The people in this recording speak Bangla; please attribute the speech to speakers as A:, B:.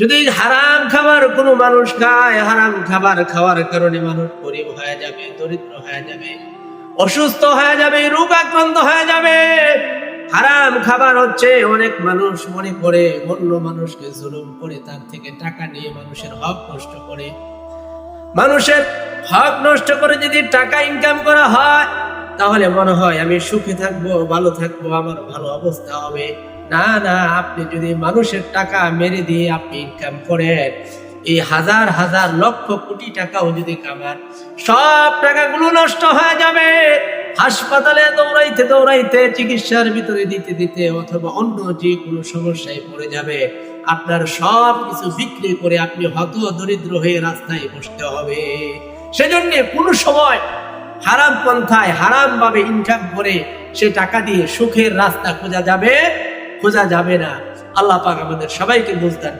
A: যদি হারাম খাবার কোনো মানুষ খায়, হারাম খাবার খাওয়ার কারণে মানুষ গরিব হয়ে যাবে, দরিদ্র হয়ে যাবে, অসুস্থ হয়ে যাবে, রোগ আক্রান্ত হয়ে যাবে। হারাম খাবার হচ্ছে অনেক মানুষ মনে করে, অন্য মানুষকে জুলুম করে, তার থেকে টাকা নিয়ে মানুষের হক নষ্ট করে। মানুষের হক নষ্ট করে যদি টাকা ইনকাম করা হয়, তাহলে মনে হয় আমি সুখে থাকব, ভালো থাকব, আমার ভালো অবস্থা হবে। না না, আপনি যদি মানুষের টাকা মেরে দিয়ে আপনি ইনকাম করেন, এই হাজার হাজার লক্ষ কোটি টাকাও যদি কামান, সব টাকাগুলো নষ্ট হয়ে যাবে। হাসপাতালে দৌড়াইতে দৌড়াইতে, চিকিৎসার ভিতরে দিতে দিতে অথবা অন্য যে কোনো সমস্যায় পড়ে যাবে। আপনার সব কিছু বিক্রি করে আপনি হত দরিদ্র হয়ে রাস্তায় বসতে হবে। সেজন্য কোনো সময় হারাম পন্থায় হারাম ভাবে ইনকাম করে সে টাকা দিয়ে সুখের রাস্তা খোঁজা যাবে। খোঁজা যাবে না আল্লাহ পাক আমাদের সবাইকে বুঝদান।